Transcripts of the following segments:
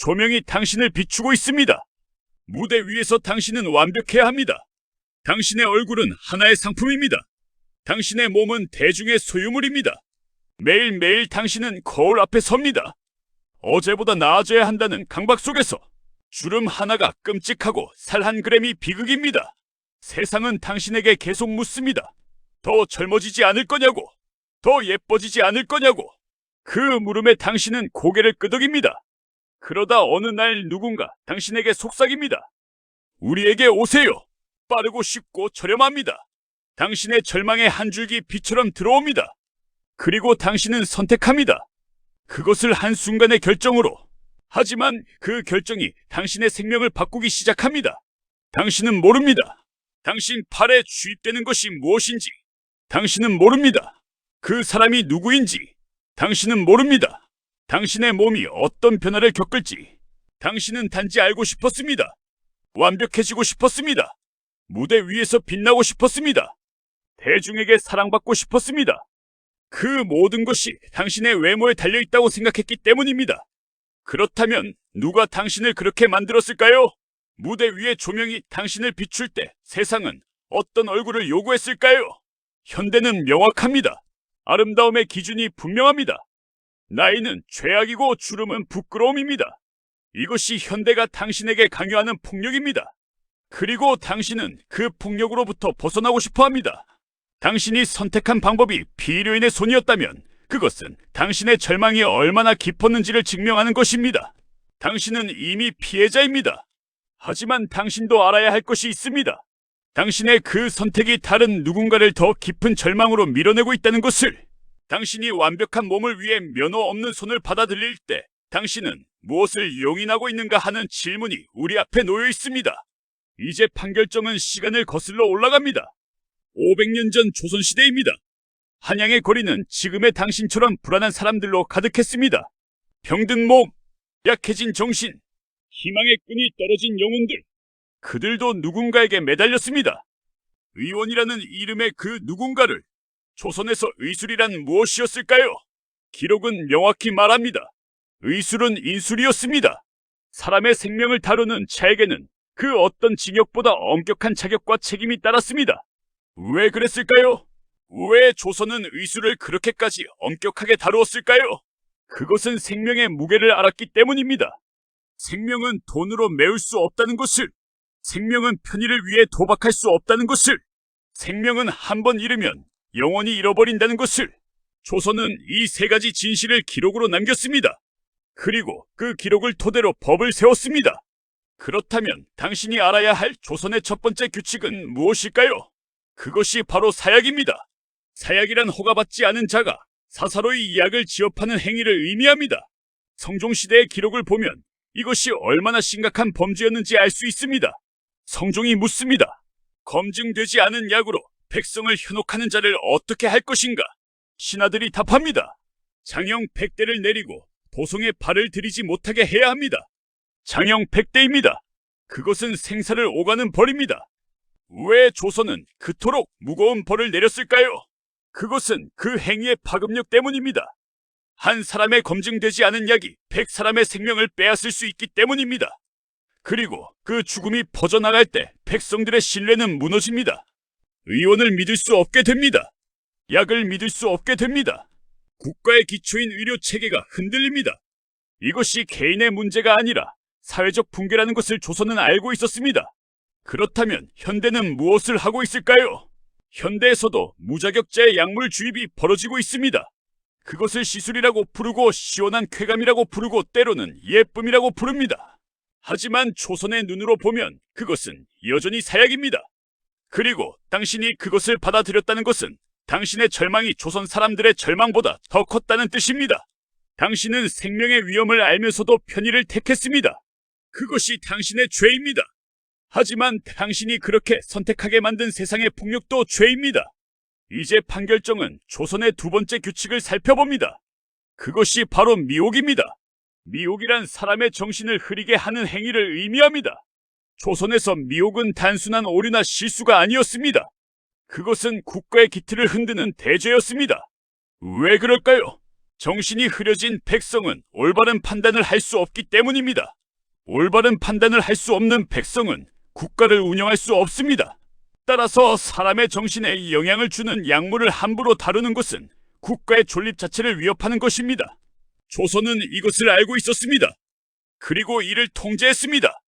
조명이 당신을 비추고 있습니다. 무대 위에서 당신은 완벽해야 합니다. 당신의 얼굴은 하나의 상품입니다. 당신의 몸은 대중의 소유물입니다. 매일매일 당신은 거울 앞에 섭니다. 어제보다 나아져야 한다는 강박 속에서 주름 하나가 끔찍하고 살 한 그램이 비극입니다. 세상은 당신에게 계속 묻습니다. 더 젊어지지 않을 거냐고, 더 예뻐지지 않을 거냐고. 그 물음에 당신은 고개를 끄덕입니다. 그러다 어느 날 누군가 당신에게 속삭입니다. 우리에게 오세요. 빠르고 쉽고 저렴합니다. 당신의 절망의 한 줄기 빛처럼 들어옵니다. 그리고 당신은 선택합니다. 그것을 한순간의 결정으로. 하지만 그 결정이 당신의 생명을 바꾸기 시작합니다. 당신은 모릅니다. 당신 팔에 주입되는 것이 무엇인지. 당신은 모릅니다. 그 사람이 누구인지. 당신은 모릅니다. 당신의 몸이 어떤 변화를 겪을지. 당신은 단지 알고 싶었습니다. 완벽해지고 싶었습니다. 무대 위에서 빛나고 싶었습니다. 대중에게 사랑받고 싶었습니다. 그 모든 것이 당신의 외모에 달려있다고 생각했기 때문입니다. 그렇다면 누가 당신을 그렇게 만들었을까요? 무대 위의 조명이 당신을 비출 때 세상은 어떤 얼굴을 요구했을까요? 현대는 명확합니다. 아름다움의 기준이 분명합니다. 나이는 죄악이고 주름은 부끄러움입니다. 이것이 현대가 당신에게 강요하는 폭력입니다. 그리고 당신은 그 폭력으로부터 벗어나고 싶어 합니다. 당신이 선택한 방법이 비료인의 손이었다면 그것은 당신의 절망이 얼마나 깊었는지를 증명하는 것입니다. 당신은 이미 피해자입니다. 하지만 당신도 알아야 할 것이 있습니다. 당신의 그 선택이 다른 누군가를 더 깊은 절망으로 밀어내고 있다는 것을 당신이 완벽한 몸을 위해 면허 없는 손을 받아들일 때 당신은 무엇을 용인하고 있는가 하는 질문이 우리 앞에 놓여 있습니다. 이제 판결정은 시간을 거슬러 올라갑니다. 500년 전 조선시대입니다. 한양의 거리는 지금의 당신처럼 불안한 사람들로 가득했습니다. 병든 몸, 약해진 정신, 희망의 끈이 떨어진 영혼들. 그들도 누군가에게 매달렸습니다. 의원이라는 이름의 그 누군가를 조선에서 의술이란 무엇이었을까요? 기록은 명확히 말합니다. 의술은 인술이었습니다. 사람의 생명을 다루는 자에게는 그 어떤 징역보다 엄격한 자격과 책임이 따랐습니다. 왜 그랬을까요? 왜 조선은 의술을 그렇게까지 엄격하게 다루었을까요? 그것은 생명의 무게를 알았기 때문입니다. 생명은 돈으로 메울 수 없다는 것을, 생명은 편의를 위해 도박할 수 없다는 것을, 생명은 한 번 잃으면 영원히 잃어버린다는 것을, 조선은 이 세 가지 진실을 기록으로 남겼습니다. 그리고 그 기록을 토대로 법을 세웠습니다. 그렇다면 당신이 알아야 할 조선의 첫 번째 규칙은 무엇일까요? 그것이 바로 사약입니다. 사약이란 허가받지 않은 자가 사사로이 약을 지업하는 행위를 의미합니다. 성종시대의 기록을 보면 이것이 얼마나 심각한 범죄였는지 알 수 있습니다. 성종이 묻습니다. 검증되지 않은 약으로 백성을 현혹하는 자를 어떻게 할 것인가? 신하들이 답합니다. 장형 100대를 내리고 도성에 발을 들이지 못하게 해야 합니다. 장형 100대입니다. 그것은 생사를 오가는 벌입니다. 왜 조선은 그토록 무거운 벌을 내렸을까요? 그것은 그 행위의 파급력 때문입니다. 한 사람의 검증되지 않은 약이 100사람의 생명을 빼앗을 수 있기 때문입니다. 그리고 그 죽음이 퍼져나갈 때 백성들의 신뢰는 무너집니다. 의원을 믿을 수 없게 됩니다. 약을 믿을 수 없게 됩니다. 국가의 기초인 의료 체계가 흔들립니다. 이것이 개인의 문제가 아니라 사회적 붕괴라는 것을 조선은 알고 있었습니다. 그렇다면 현대는 무엇을 하고 있을까요? 현대에서도 무자격자의 약물 주입이 벌어지고 있습니다. 그것을 시술이라고 부르고 시원한 쾌감이라고 부르고 때로는 예쁨이라고 부릅니다. 하지만 조선의 눈으로 보면 그것은 여전히 사약입니다. 그리고 당신이 그것을 받아들였다는 것은 당신의 절망이 조선 사람들의 절망보다 더 컸다는 뜻입니다. 당신은 생명의 위험을 알면서도 편의를 택했습니다. 그것이 당신의 죄입니다. 하지만 당신이 그렇게 선택하게 만든 세상의 폭력도 죄입니다. 이제 판결정은 조선의 두 번째 규칙을 살펴봅니다. 그것이 바로 미혹입니다. 미혹이란 사람의 정신을 흐리게 하는 행위를 의미합니다. 조선에서 미혹은 단순한 오류나 실수가 아니었습니다. 그것은 국가의 기틀을 흔드는 대죄였습니다. 왜 그럴까요? 정신이 흐려진 백성은 올바른 판단을 할 수 없기 때문입니다. 올바른 판단을 할 수 없는 백성은 국가를 운영할 수 없습니다. 따라서 사람의 정신에 영향을 주는 약물을 함부로 다루는 것은 국가의 존립 자체를 위협하는 것입니다. 조선은 이것을 알고 있었습니다. 그리고 이를 통제했습니다.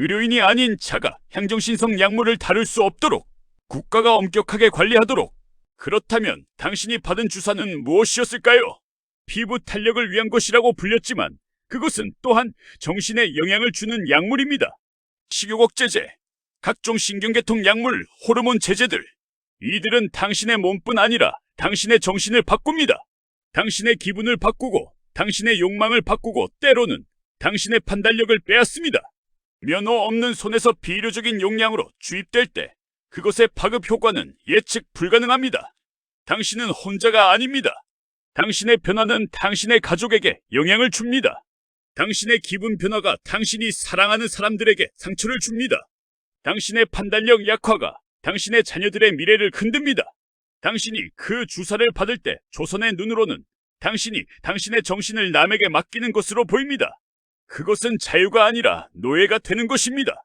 의료인이 아닌 자가 향정신성 약물을 다룰 수 없도록 국가가 엄격하게 관리하도록 그렇다면 당신이 받은 주사는 무엇이었을까요? 피부 탄력을 위한 것이라고 불렸지만 그것은 또한 정신에 영향을 주는 약물입니다. 식욕 억제제, 각종 신경계통 약물, 호르몬 제제들. 이들은 당신의 몸뿐 아니라 당신의 정신을 바꿉니다. 당신의 기분을 바꾸고 당신의 욕망을 바꾸고 때로는 당신의 판단력을 빼앗습니다. 면허 없는 손에서 비료적인 용량으로 주입될 때 그것의 파급 효과는 예측 불가능합니다. 당신은 혼자가 아닙니다. 당신의 변화는 당신의 가족에게 영향을 줍니다. 당신의 기분 변화가 당신이 사랑하는 사람들에게 상처를 줍니다. 당신의 판단력 약화가 당신의 자녀들의 미래를 흔듭니다. 당신이 그 주사를 받을 때 조선의 눈으로는 당신이 당신의 정신을 남에게 맡기는 것으로 보입니다. 그것은 자유가 아니라 노예가 되는 것입니다.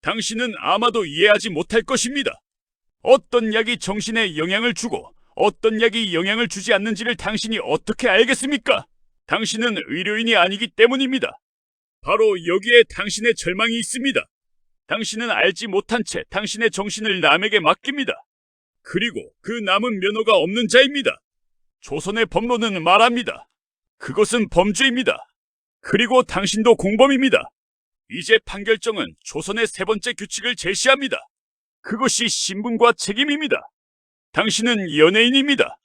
당신은 아마도 이해하지 못할 것입니다. 어떤 약이 정신에 영향을 주고 어떤 약이 영향을 주지 않는지를 당신이 어떻게 알겠습니까? 당신은 의료인이 아니기 때문입니다. 바로 여기에 당신의 절망이 있습니다. 당신은 알지 못한 채 당신의 정신을 남에게 맡깁니다. 그리고 그 남은 면허가 없는 자입니다. 조선의 법론은 말합니다. 그것은 범죄입니다. 그리고 당신도 공범입니다. 이제 판결정은 조선의 세 번째 규칙을 제시합니다. 그것이 신분과 책임입니다. 당신은 연예인입니다.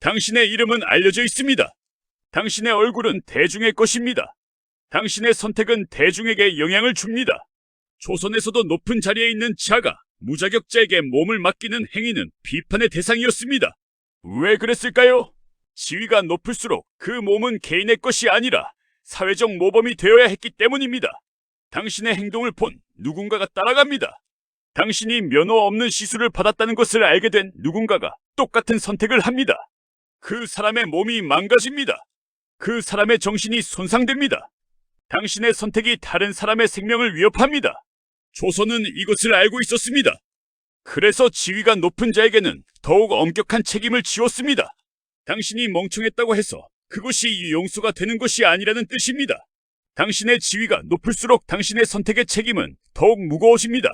당신의 이름은 알려져 있습니다. 당신의 얼굴은 대중의 것입니다. 당신의 선택은 대중에게 영향을 줍니다. 조선에서도 높은 자리에 있는 자가 무자격자에게 몸을 맡기는 행위는 비판의 대상이었습니다. 왜 그랬을까요? 지위가 높을수록 그 몸은 개인의 것이 아니라 사회적 모범이 되어야 했기 때문입니다. 당신의 행동을 본 누군가가 따라갑니다. 당신이 면허 없는 시술을 받았다는 것을 알게 된 누군가가 똑같은 선택을 합니다. 그 사람의 몸이 망가집니다. 그 사람의 정신이 손상됩니다. 당신의 선택이 다른 사람의 생명을 위협합니다. 조선은 이것을 알고 있었습니다. 그래서 지위가 높은 자에게는 더욱 엄격한 책임을 지웠습니다. 당신이 멍청했다고 해서 그것이 용서가 되는 것이 아니라는 뜻입니다. 당신의 지위가 높을수록 당신의 선택의 책임은 더욱 무거워집니다.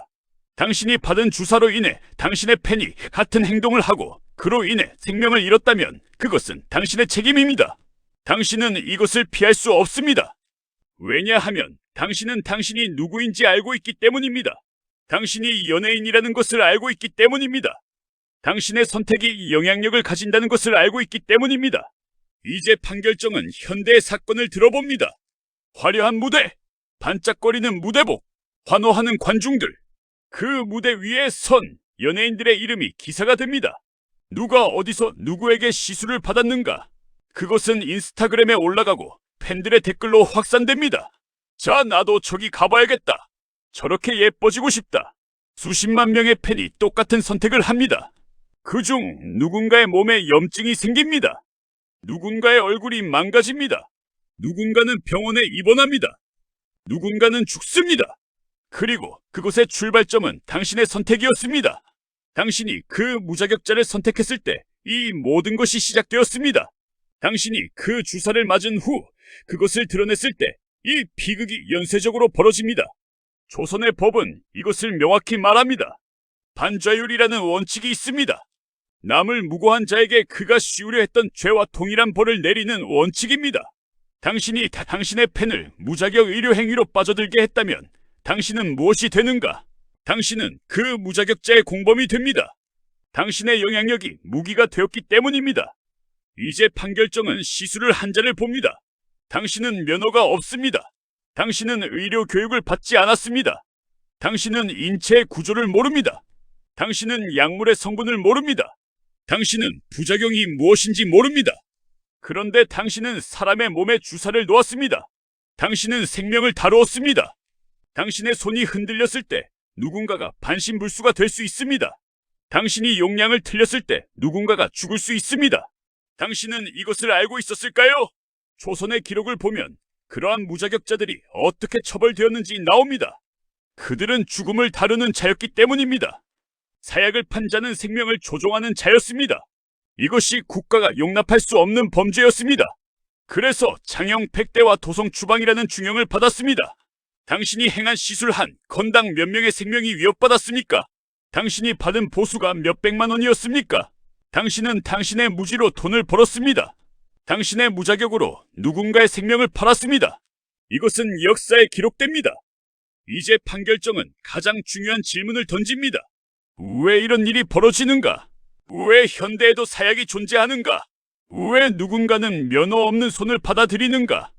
당신이 받은 주사로 인해 당신의 팬이 같은 행동을 하고 그로 인해 생명을 잃었다면 그것은 당신의 책임입니다. 당신은 이것을 피할 수 없습니다. 왜냐하면 당신은 당신이 누구인지 알고 있기 때문입니다. 당신이 연예인이라는 것을 알고 있기 때문입니다. 당신의 선택이 영향력을 가진다는 것을 알고 있기 때문입니다. 이제 판결정은 현대의 사건을 들어봅니다. 화려한 무대, 반짝거리는 무대복, 환호하는 관중들, 그 무대 위에 선 연예인들의 이름이 기사가 됩니다. 누가 어디서 누구에게 시술을 받았는가? 그것은 인스타그램에 올라가고 팬들의 댓글로 확산됩니다. 자, 나도 저기 가봐야겠다. 저렇게 예뻐지고 싶다. 수십만 명의 팬이 똑같은 선택을 합니다. 그중 누군가의 몸에 염증이 생깁니다. 누군가의 얼굴이 망가집니다. 누군가는 병원에 입원합니다. 누군가는 죽습니다. 그리고 그곳의 출발점은 당신의 선택이었습니다. 당신이 그 무자격자를 선택했을 때 이 모든 것이 시작되었습니다. 당신이 그 주사를 맞은 후 그것을 드러냈을 때 이 비극이 연쇄적으로 벌어집니다. 조선의 법은 이것을 명확히 말합니다. 반좌율이라는 원칙이 있습니다. 남을 무고한 자에게 그가 씌우려 했던 죄와 동일한 벌을 내리는 원칙입니다. 당신이 다- 당신의 팬을 무자격 의료 행위로 빠져들게 했다면 당신은 무엇이 되는가? 당신은 그 무자격자의 공범이 됩니다. 당신의 영향력이 무기가 되었기 때문입니다. 이제 판결정은 시술을 한 자를 봅니다. 당신은 면허가 없습니다. 당신은 의료 교육을 받지 않았습니다. 당신은 인체의 구조를 모릅니다. 당신은 약물의 성분을 모릅니다. 당신은 부작용이 무엇인지 모릅니다. 그런데 당신은 사람의 몸에 주사를 놓았습니다. 당신은 생명을 다루었습니다. 당신의 손이 흔들렸을 때 누군가가 반신불수가 될 수 있습니다. 당신이 용량을 틀렸을 때 누군가가 죽을 수 있습니다. 당신은 이것을 알고 있었을까요? 조선의 기록을 보면 그러한 무자격자들이 어떻게 처벌되었는지 나옵니다. 그들은 죽음을 다루는 자였기 때문입니다. 사약을 판 자는 생명을 조종하는 자였습니다. 이것이 국가가 용납할 수 없는 범죄였습니다. 그래서 장영 백대와 도성 추방이라는 중형을 받았습니다. 당신이 행한 시술 한 건당 몇 명의 생명이 위협받았습니까? 당신이 받은 보수가 몇 백만 원이었습니까? 당신은 당신의 무지로 돈을 벌었습니다. 당신의 무자격으로 누군가의 생명을 팔았습니다. 이것은 역사에 기록됩니다. 이제 판결정은 가장 중요한 질문을 던집니다. 왜 이런 일이 벌어지는가? 왜 현대에도 사약이 존재하는가? 왜 누군가는 면허 없는 손을 받아들이는가?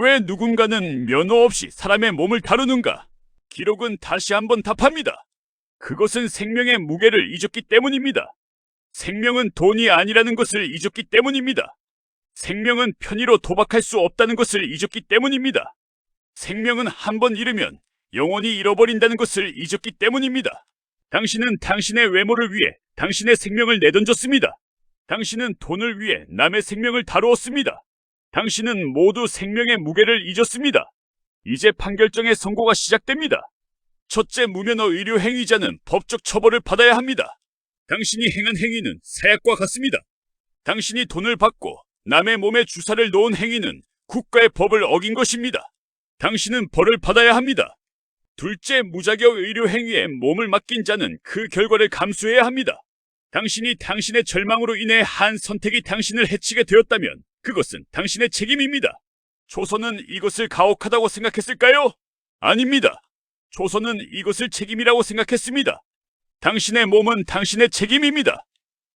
왜 누군가는 면허 없이 사람의 몸을 다루는가? 기록은 다시 한번 답합니다. 그것은 생명의 무게를 잊었기 때문입니다. 생명은 돈이 아니라는 것을 잊었기 때문입니다. 생명은 편의로 도박할 수 없다는 것을 잊었기 때문입니다. 생명은 한 번 잃으면 영원히 잃어버린다는 것을 잊었기 때문입니다. 당신은 당신의 외모를 위해 당신의 생명을 내던졌습니다. 당신은 돈을 위해 남의 생명을 다루었습니다. 당신은 모두 생명의 무게를 잊었습니다. 이제 판결정의 선고가 시작됩니다. 첫째 무면허 의료 행위자는 법적 처벌을 받아야 합니다. 당신이 행한 행위는 사약과 같습니다. 당신이 돈을 받고 남의 몸에 주사를 놓은 행위는 국가의 법을 어긴 것입니다. 당신은 벌을 받아야 합니다. 둘째 무자격 의료 행위에 몸을 맡긴 자는 그 결과를 감수해야 합니다. 당신이 당신의 절망으로 인해 한 선택이 당신을 해치게 되었다면 그것은 당신의 책임입니다. 조선은 이것을 가혹하다고 생각했을까요? 아닙니다. 조선은 이것을 책임이라고 생각했습니다. 당신의 몸은 당신의 책임입니다.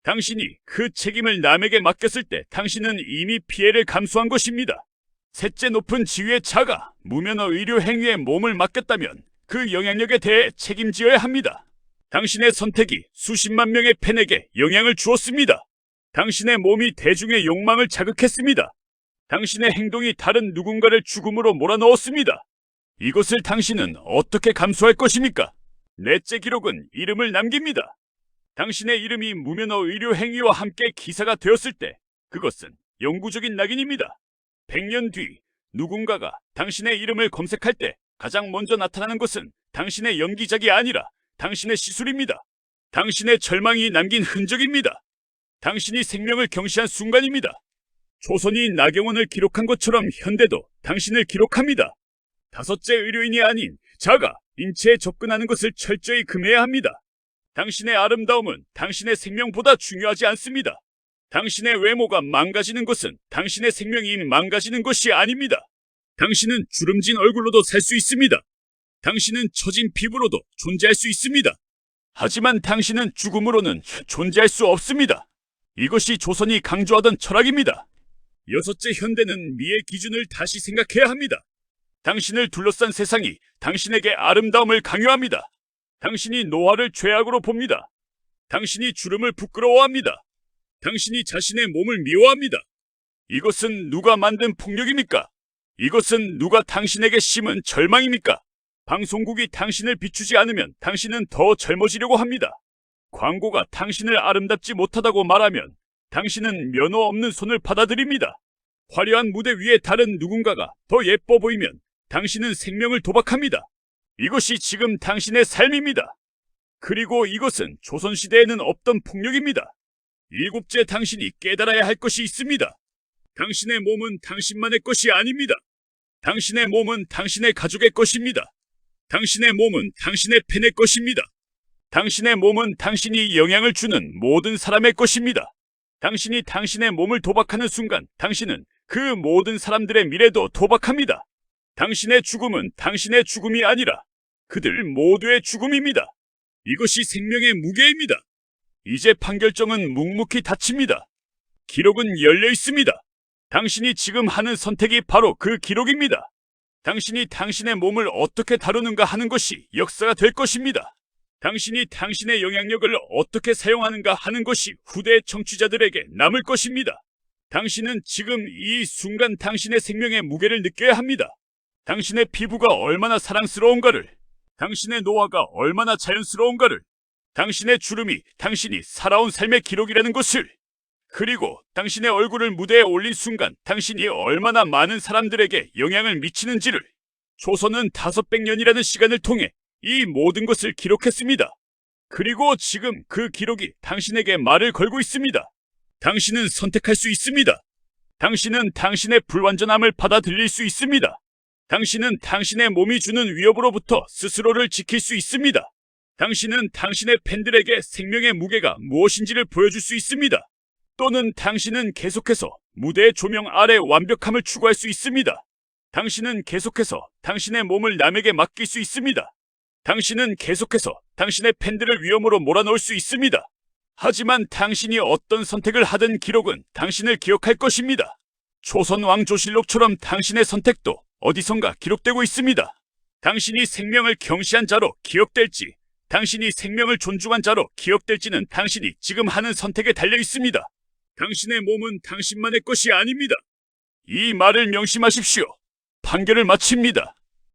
당신이 그 책임을 남에게 맡겼을 때 당신은 이미 피해를 감수한 것입니다. 셋째 높은 지위의 자가 무면허 의료 행위에 몸을 맡겼다면 그 영향력에 대해 책임지어야 합니다. 당신의 선택이 수십만 명의 팬에게 영향을 주었습니다. 당신의 몸이 대중의 욕망을 자극했습니다. 당신의 행동이 다른 누군가를 죽음으로 몰아넣었습니다. 이것을 당신은 어떻게 감수할 것입니까? 넷째 기록은 이름을 남깁니다. 당신의 이름이 무면허 의료 행위와 함께 기사가 되었을 때 그것은 영구적인 낙인입니다. 100년 뒤 누군가가 당신의 이름을 검색할 때 가장 먼저 나타나는 것은 당신의 연기작이 아니라 당신의 시술입니다. 당신의 절망이 남긴 흔적입니다. 당신이 생명을 경시한 순간입니다. 조선이 나경원을 기록한 것처럼 현대도 당신을 기록합니다. 다섯째 의료인이 아닌 자가 인체에 접근하는 것을 철저히 금해야 합니다. 당신의 아름다움은 당신의 생명보다 중요하지 않습니다. 당신의 외모가 망가지는 것은 당신의 생명이 망가지는 것이 아닙니다. 당신은 주름진 얼굴로도 살 수 있습니다. 당신은 처진 피부로도 존재할 수 있습니다. 하지만 당신은 죽음으로는 존재할 수 없습니다. 이것이 조선이 강조하던 철학입니다. 여섯째 현대는 미의 기준을 다시 생각해야 합니다. 당신을 둘러싼 세상이 당신에게 아름다움을 강요합니다. 당신이 노화를 죄악으로 봅니다. 당신이 주름을 부끄러워합니다. 당신이 자신의 몸을 미워합니다. 이것은 누가 만든 폭력입니까? 이것은 누가 당신에게 심은 절망입니까? 방송국이 당신을 비추지 않으면 당신은 더 젊어지려고 합니다. 광고가 당신을 아름답지 못하다고 말하면 당신은 면허 없는 손을 받아들입니다. 화려한 무대 위에 다른 누군가가 더 예뻐 보이면 당신은 생명을 도박합니다. 이것이 지금 당신의 삶입니다. 그리고 이것은 조선시대에는 없던 폭력입니다. 일곱째 당신이 깨달아야 할 것이 있습니다. 당신의 몸은 당신만의 것이 아닙니다. 당신의 몸은 당신의 가족의 것입니다. 당신의 몸은 당신의 팬의 것입니다. 당신의 몸은 당신이 영향을 주는 모든 사람의 것입니다. 당신이 당신의 몸을 도박하는 순간 당신은 그 모든 사람들의 미래도 도박합니다. 당신의 죽음은 당신의 죽음이 아니라 그들 모두의 죽음입니다. 이것이 생명의 무게입니다. 이제 판결정은 묵묵히 닫힙니다. 기록은 열려 있습니다. 당신이 지금 하는 선택이 바로 그 기록입니다. 당신이 당신의 몸을 어떻게 다루는가 하는 것이 역사가 될 것입니다. 당신이 당신의 영향력을 어떻게 사용하는가 하는 것이 후대 청취자들에게 남을 것입니다. 당신은 지금 이 순간 당신의 생명의 무게를 느껴야 합니다. 당신의 피부가 얼마나 사랑스러운가를, 당신의 노화가 얼마나 자연스러운가를, 당신의 주름이 당신이 살아온 삶의 기록이라는 것을, 그리고 당신의 얼굴을 무대에 올린 순간 당신이 얼마나 많은 사람들에게 영향을 미치는지를 조선은 다섯 백 년이라는 시간을 통해 이 모든 것을 기록했습니다. 그리고 지금 그 기록이 당신에게 말을 걸고 있습니다. 당신은 선택할 수 있습니다. 당신은 당신의 불완전함을 받아들일 수 있습니다. 당신은 당신의 몸이 주는 위협으로부터 스스로를 지킬 수 있습니다. 당신은 당신의 팬들에게 생명의 무게가 무엇인지를 보여줄 수 있습니다. 또는 당신은 계속해서 무대의 조명 아래 완벽함을 추구할 수 있습니다. 당신은 계속해서 당신의 몸을 남에게 맡길 수 있습니다. 당신은 계속해서 당신의 팬들을 위험으로 몰아넣을 수 있습니다. 하지만 당신이 어떤 선택을 하든 기록은 당신을 기억할 것입니다. 조선 왕조실록처럼 당신의 선택도 어디선가 기록되고 있습니다. 당신이 생명을 경시한 자로 기억될지, 당신이 생명을 존중한 자로 기억될지는 당신이 지금 하는 선택에 달려 있습니다. 당신의 몸은 당신만의 것이 아닙니다. 이 말을 명심하십시오. 판결을 마칩니다.